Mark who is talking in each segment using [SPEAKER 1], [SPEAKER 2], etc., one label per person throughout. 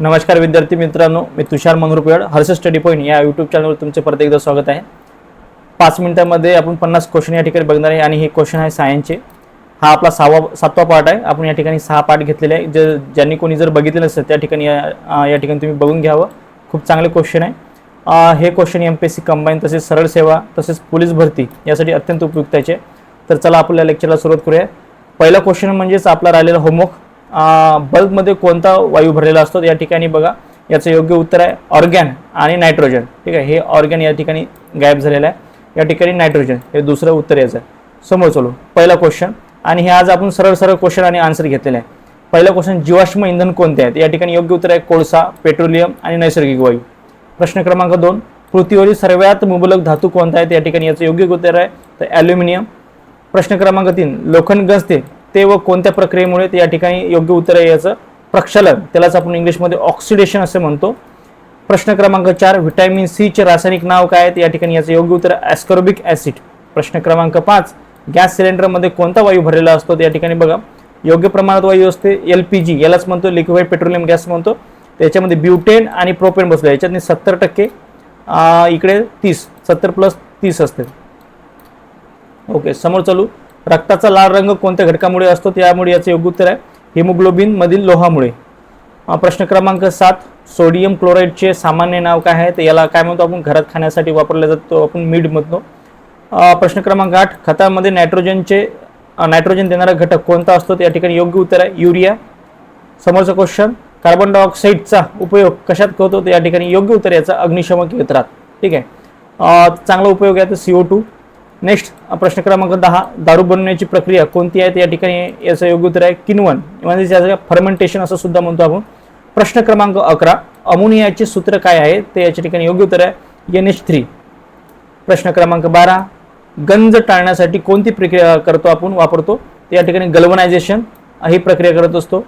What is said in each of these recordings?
[SPEAKER 1] नमस्कार विद्यार्थी मित्रांनो मी तुषार मंगरुपेड हर्ष स्टडी पॉईंट या यूट्यूब चॅनलवर तुमचे परत एकदा स्वागत आहे. पाच मिनिटांमध्ये आपण पन्नास क्वेश्चन या ठिकाणी बघणार आहे आणि हे क्वेश्चन आहे सायन्सचे हा आपला सहावा सातवा पार्ट आहे. आपण या ठिकाणी सहा पार्ट घेतलेले आहे. जे ज्यांनी कोणी जर बघितलं नसेल त्या ठिकाणी या या ठिकाणी तुम्ही बघून घ्यावं. खूप चांगले क्वेश्चन आहे. हे question M P S C combine तसेच सरळ सेवा तसेच पोलीस भरती यासाठी अत्यंत उपयुक्त आहे तर चला आपल्या लेक्चरला सुरुवात करूया. पहिला क्वेश्चन म्हणजेच आपला राहिलेला होमवर्क बल्बमध्ये कोणता वायू भरलेला असतो या ठिकाणी बघा. याचं योग्य उत्तर आहे ऑर्गॅन आणि नायट्रोजन. ठीक आहे? हे ऑर्गॅन या ठिकाणी गायब झालेलं आहे. या ठिकाणी नायट्रोजन. हे दुसरं उत्तर याचं आहे. समोर चलो. पहिला क्वेश्चन आणि हे आज आपण सरळ सरळ क्वेश्चन आणि आन्सर घेतलेलं आहे. पहिला क्वेश्चन जीवाश्म इंधन कोणते आहेत? या ठिकाणी योग्य उत्तर आहे कोळसा पेट्रोलियम आणि नैसर्गिक वायू. प्रश्न क्रमांक दोन. पृथ्वीवरील सर्वात मुबलक धातू कोणता आहे या ठिकाणी याचं योग्य उत्तर आहे तर ॲल्युमिनियम प्रश्न क्रमांक तीन. लोखंड गंजते. ते व कोणत्या प्रक्रियेमुळे ते या ठिकाणी योग्य उत्तर आहे याचं प्रक्षालन. त्यालाच आपण इंग्लिशमध्ये ऑक्सिडेशन असे म्हणतो. प्रश्न क्रमांक चार व्हिटॅमिन सीचे रासायनिक नाव काय आहे या ठिकाणी याचं योग्य उत्तर ॲस्कॉर्बिक ॲसिड प्रश्न क्रमांक पाच गॅस सिलेंडरमध्ये कोणता वायू भरलेला असतो? त्या या ठिकाणी बघा. योग्य प्रमाणात वायू असते एल पी जी यालाच म्हणतो लिक्विड पेट्रोलियम गॅस म्हणतो. त्याच्यामध्ये ब्युटेन आणि प्रोपेन बसलं याच्यातनी सत्तर टक्के इकडे तीस सत्तर प्लस तीस असते. ओके समोर चालू. रक्ताचा लाल रंग कोणत्या घटकामुळे असतो त्यामुळे याचं योग्य उत्तर आहे. हिमोग्लोबिन मधील लोहामुळे. प्रश्न क्रमांक सात सोडियम क्लोराईडचे सामान्य नाव काय आहे? तर याला काय म्हणतो आपण? घरात खाण्यासाठी वापरला जातो आपण मीठ म्हणतो. प्रश्न क्रमांक आठ खतामध्ये नायट्रोजनचे नायट्रोजन देणारा घटक कोणता असतो? या ठिकाणी योग्य उत्तर आहे युरिया. समोरचा क्वेश्चन कार्बन डायऑक्साईडचा उपयोग कशात होतो तर या ठिकाणी योग्य उत्तर याचा अग्निशमक यंत्रात ठीक आहे. चांगला उपयोग आहे तर सीओ टू नेक्स्ट प्रश्न क्रमांक दहा दारू बनवण्याची प्रक्रिया कोणती आहे? या ठिकाणी याचं योग्य उत्तर आहे किनवन. म्हणजे ज्याचं फर्मेंटेशन असं सुद्धा म्हणतो आपण. प्रश्न क्रमांक अकरा अमोनियाचे सूत्र काय आहे? ते याच्या ठिकाणी योग्य उत्तर आहे एन एच थ्री प्रश्न क्रमांक बारा गंज टाळण्यासाठी कोणती प्रक्रिया करतो आपण? वापरतो. ते या ठिकाणी गल्वनायझेशन ही प्रक्रिया करत असतो.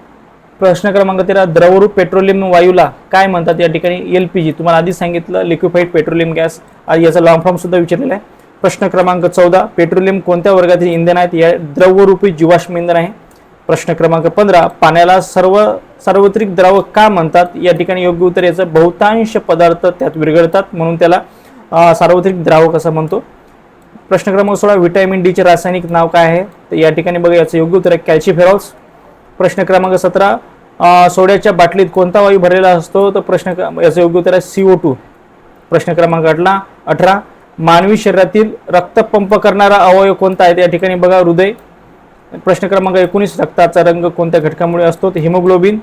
[SPEAKER 1] प्रश्न क्रमांक तेरा द्रवरूप पेट्रोलियम वायूला काय म्हणतात? या ठिकाणी एल पी जी तुम्हाला आधी सांगितलं लिक्विफाईड पेट्रोलियम गॅस आणि याचा लॉंग फॉर्म सुद्धा विचारलेला आहे. प्रश्न क्रमांक चौदा पेट्रोलियम कोणत्या वर्गातील इंधन आहेत? या द्रवरूपी जीवाश्म इंधन आहे. प्रश्न क्रमांक पंधरा पाण्याला सर्व सार्वत्रिक द्रावक का म्हणतात? या ठिकाणी योग्य उत्तर याचं बहुतांश पदार्थ त्यात विरघळतात म्हणून त्याला सार्वत्रिक द्रावक असं म्हणतो? प्रश्न क्रमांक सोळा व्हिटॅमिन डीचे रासायनिक नाव काय आहे? तर या ठिकाणी बघा याचं योग्य उत्तर आहे कॅल्शिफेरॉल्स. प्रश्न क्रमांक सतरा सोड्याच्या बाटलीत कोणता वायू भरलेला असतो? तर प्रश्न क्रम- याचं योग्य उत्तर आहे ओ टू. प्रश्न क्रमांक अठरा अठरा मानवी शरीरातील रक्त पंप करणारा अवयव कोणता आहे? या ठिकाणी बघा हृदय. प्रश्न क्रमांक एकोणीस रक्ताचा रंग कोणत्या घटकामुळे असतो? तर हिमोग्लोबिन.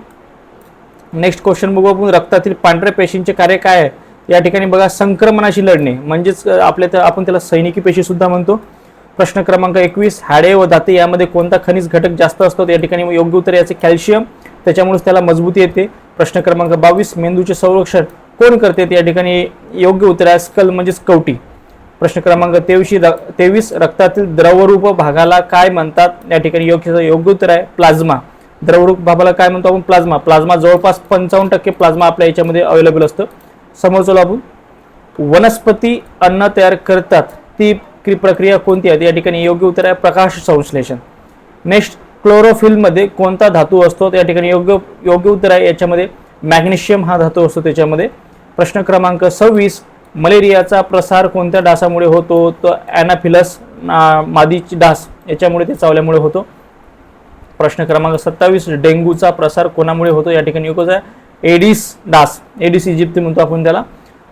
[SPEAKER 1] नेक्स्ट क्वेश्चन बघू आपण रक्तातील पांढऱ्या पेशींचे कार्य काय आहे? या ठिकाणी बघा संक्रमणाशी लढणे. म्हणजेच आपल्या त्या- आपण त्याला सैनिकी पेशी सुद्धा म्हणतो. प्रश्न क्रमांक एकवीस हाडे व दाते यामध्ये कोणता खनिज घटक जास्त असतो? या ठिकाणी योग्य उत्तर याचे कॅल्शियम. त्याच्यामुळेच त्याला मजबूती येते. प्रश्न क्रमांक बावीस मेंदूचे संरक्षण कोण करते? या ठिकाणी योग्य उत्तर आहे स्कल म्हणजेच कवटी. प्रश्न क्रमांक तेवीस तेवीस रक्तातील द्रवरूप भागाला काय म्हणतात? या ठिकाणी योग्य योग्य उत्तर आहे प्लाझ्मा. द्रवरूप भागाला काय म्हणतो आपण? प्लाझ्मा. प्लाझ्मा जवळपास पंचावन्न टक्के प्लाझ्मा आपल्या याच्यामध्ये अवेलेबल असतं. समोर चलो आपण वनस्पती अन्न तयार करतात. ती प्रक्रिया कोणती आहे? या ठिकाणी योग्य उत्तर आहे प्रकाश संश्लेषण. नेक्स्ट क्लोरोफिलमध्ये कोणता धातू असतो? या ठिकाणी योग्य योग्य उत्तर आहे याच्यामध्ये मॅग्नेशियम हा धातू असतो त्याच्यामध्ये. प्रश्न क्रमांक सव्वीस मलेरियाचा प्रसार कोणत्या डासामुळे होतो? तर ॲनाफिलस मादीची डास याच्यामुळे ते चावल्यामुळे होतो. प्रश्न क्रमांक सत्तावीस डेंग्यूचा प्रसार कोणामुळे होतो? या ठिकाणी युकोज आहे. एडिस डास. एडिस इजिप्ती म्हणतो आपण त्याला.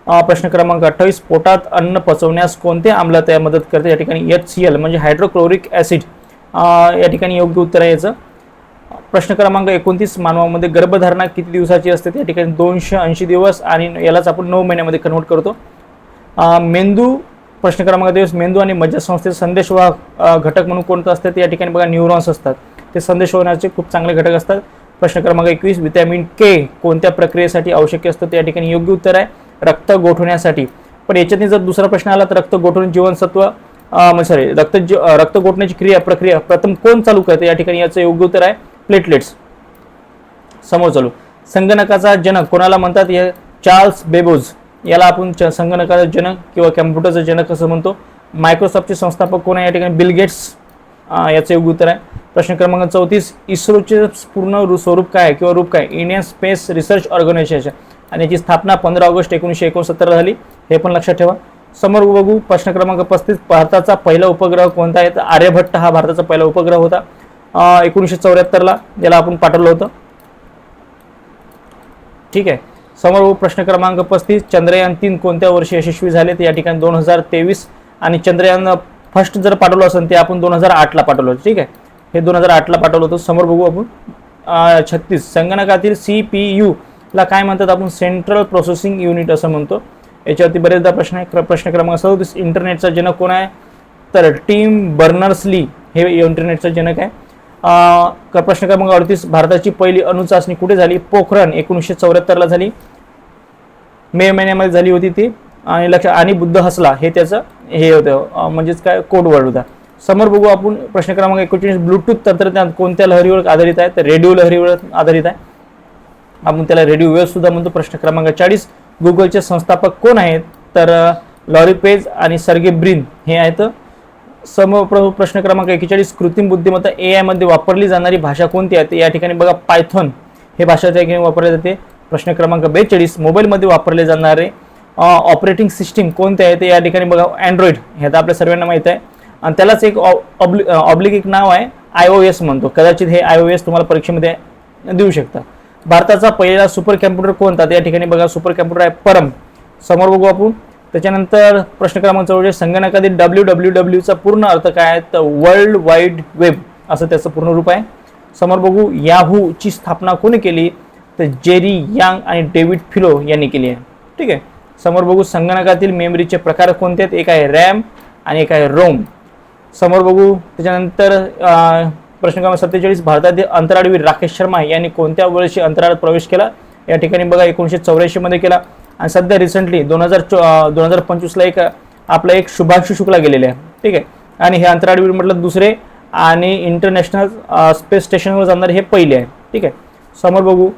[SPEAKER 1] प्रश्न क्रमांक अठ्ठावीस पोटात अन्न पचवण्यास कोणते आम्ल त्या मदत करते? या ठिकाणी एच सी एल म्हणजे हायड्रोक्लोरिक ॲसिड या ठिकाणी योग्य उत्तर आहे याचं. प्रश्न क्रमांक एकोणतीस मानवामध्ये गर्भधारणा किती दिवसाची असते? त्या ठिकाणी दोनशे ऐंशी दिवस आणि यालाच आपण नऊ महिन्यामध्ये कन्व्हर्ट करतो. मेंदू प्रश्न क्रमांक दिवस मेंदू आणि मज्जासंस्थेचे संदेशवाहक घटक म्हणून कोणतं असतं? त्या या ठिकाणी बघा न्यूरॉन्स असतात. ते संदेश होण्याचे खूप चांगले घटक असतात. प्रश्न क्रमांक एकवीस विटॅमिन के कोणत्या प्रक्रियेसाठी आवश्यक असतं? त्या या ठिकाणी योग्य उत्तर आहे रक्त गोठवण्यासाठी. पण याच्यातनी जर दुसरा प्रश्न आला तर रक्त गोठवून जीवनसत्व सॉरी रक्त रक्त गोठण्याची क्रिया प्रक्रिया प्रथम कोण चालू करते? या ठिकाणी याचं योग्य उत्तर आहे प्लेटलेट्स. समोर चालू. संगणकाचा जनक कोणाला म्हणतात या चार्ल्स बेबोज? याला आपण च- संगणकाचा जनक किंवा कॅम्प्युटरचा जनक असं म्हणतो. मायक्रोसॉफ्टचे संस्थापक कोण आहे? या ठिकाणी बिल गेट्स याचं योग्य उत्तर आहे. प्रश्न क्रमांक चौतीस इस्रोचे पूर्ण स्वरूप काय? किंवा रूप काय? Indian space research organisation. आणि याची स्थापना पंधरा ऑगस्ट एकोणीसशे एकोणसत्तर झाली. हे पण लक्षात ठेवा. समोर बघू प्रश्न क्रमांक पस्तीस भारताचा पहिला उपग्रह कोणता आहे? तर आर्यभट्ट हा भारताचा पहिला उपग्रह होता. एकोणीसशे चौऱ्याहत्तरला ज्याला आपण पाठवलं होतं. ठीक आहे. समोर प्रश्न क्रमांक पस्तीस चंद्रयान तीन कोणत्या वर्षी यशस्वी झाले तर या ठिकाणी दोन हजार तेवीस आणि चंद्रयान फर्स्ट जर पाठवलं असेल ते आपण दोन हजार आठला पाठवलं होतं. ठीक आहे. हे दोन हजार आठला पाठवलं होतं. समोर बघू आपण. छत्तीस. संगणकातील सी पी यू ला काय म्हणतात आपण? सेंट्रल प्रोसेसिंग युनिट असं म्हणतो. याच्यावरती बरेचदा प्रश्न क्र- प्रश्न क्रमांक सदतीस. इंटरनेटचा जनक कोण आहे? तर टीम बर्नर्स ली हे इंटरनेटचा जनक आहे. प्रश्न क्रमांक अडतीस भारताची पहिली अणुचाचणी कुठे झाली? पोखरण एकोणीसशे चौऱ्याहत्तरला झाली. मे महिन्यामध्ये झाली होती ती. आणि लक्ष आणि बुद्ध हसला हे त्याचं हे होतं. म्हणजेच काय? कोड वर्ड होता. समोर बघू आपण प्रश्न क्रमांक एकोणचाळीस ब्लूटूथ तंत्रज्ञान कोणत्या लहरीवर आधारित आहे? तर रेडिओ लहरीवर आधारित आहे. आपण त्याला रेडिओ वेव्ह सुद्धा म्हणतो. प्रश्न क्रमांक चाळीस गुगलचे संस्थापक कोण आहेत? तर लॉरी पेज आणि सर्गे ब्रिन हे आहेत. समोर प्रश्न क्रमांक एकेचाळीस कृत्रिम बुद्धिमत्ता ए आयमध्ये वापरली जाणारी भाषा कोणती आहे? या ठिकाणी बघा पायथॉन. हे भाषा त्या ठिकाणी वापरली जाते. प्रश्न क्रमांक बेचाळीस मोबाईलमध्ये वापरले जाणारे ऑपरेटिंग सिस्टीम कोणते आहे? ते या ठिकाणी बघा अँड्रॉइड हे तर आपल्या सर्वांना माहीत आहे. आणि त्यालाच एक ऑब्लिक एक नाव आहे आय ओ एस म्हणतो. कदाचित हे आय ओ एस तुम्हाला परीक्षेमध्ये देऊ शकता. भारताचा पहिला सुपर कॅम्प्युटर कोणता या ठिकाणी बघा सुपर कॅम्प्युटर आहे परम. समोर बघू आपण. त्याच्यानंतर प्रश्न क्रमांक चौदा संगणकातील डब्ल्यू डब्ल्यू डब्ल्यूचा पूर्ण अर्थ काय आहे? तर वर्ल्ड वाईड वेब असं त्याचं पूर्ण रूप आहे. समोर बघू याहूची स्थापना कोणी केली? तर जेरी यांग आणि डेव्हिड फिलो यांनी केली आहे. ठीक आहे. समोर बघू संगणकातील मेमरीचे प्रकार कोणते आहेत? एक आहे रॅम आणि एक आहे रोम. समोर बघू त्याच्यानंतर प्रश्न क्रमांक सत्तेचाळीस भारतातील अंतराळवीर राकेश शर्मा यांनी कोणत्या वर्षी अंतराळात प्रवेश केला? या ठिकाणी बघा एकोणीसशे चौऱ्याऐंशीमध्ये केला. आणि सध्या रिसेंटली दोन हजार चो दोन हजार पंचवीसला एक आपला एक शुभांशु शुक्ला गेलेले आहे. ठीक आहे? आणि हे अंतराळवीर म्हटलं दुसरे आणि इंटरनॅशनल स्पेस स्टेशनवर जाणारे हे पहिले आहे. ठीक आहे? समोर बघू.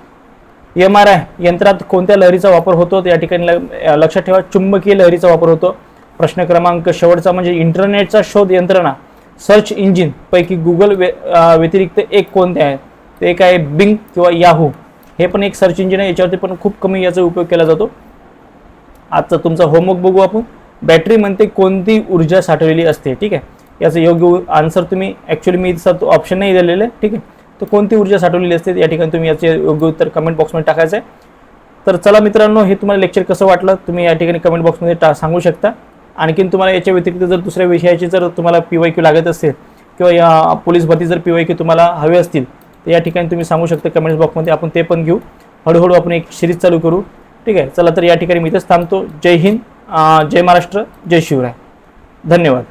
[SPEAKER 1] एम आर आय यंत्रात कोणत्या लहरीचा वापर होतो? या ठिकाणी ल- लक्षात ठेवा. चुंबकीय लहरीचा वापर होतो. प्रश्न क्रमांक शेवटचा म्हणजे इंटरनेटचा शोध यंत्रणा. सर्च इंजिन पैकी गुगल वे व्यतिरिक्त एक कोणते आहे? ते एक आहे बिंग किंवा याहू हे पण एक सर्च इंजिन आहे. याच्यावरती पण खूप कमी याचा उपयोग केला जातो. आजचा तुमचा होमवर्क बघू आपण. बॅटरी म्हणते कोणती ऊर्जा साठवलेली असते ठीक आहे? याचं योग्य आन्सर तुम्ही ॲक्च्युली मी तो ऑप्शन नाही दिलेलं आहे ठीक आहे? तर कोणती ऊर्जा साठवलेली असते या ठिकाणी तुम्ही याचे योग्य उत्तर कमेंट बॉक्समध्ये टाकायचं आहे. तर चला मित्रांनो हे तुम्हाला लेक्चर कसं वाटलं तुम्ही या ठिकाणी कमेंट बॉक्समध्ये टा सांगू शकता. आणखीन तुम्हाला याच्या व्यतिरिक्त जर दुसऱ्या विषयाची जर तुम्हाला पी वाय क्यू लागत असेल किंवा या पोलीस भरती जर पी वाय क्यू तुम्हाला हवे असतील तर या ठिकाणी तुम्ही सांगू शकता कमेंट बॉक्समध्ये आपण ते पण घेऊ. हळूहळू आपण एक सिरीज चालू करू. ठीक आहे चला तर या ठिकाणी मी इथेच थांबतो. जय हिंद जय महाराष्ट्र जय शिवराय. धन्यवाद.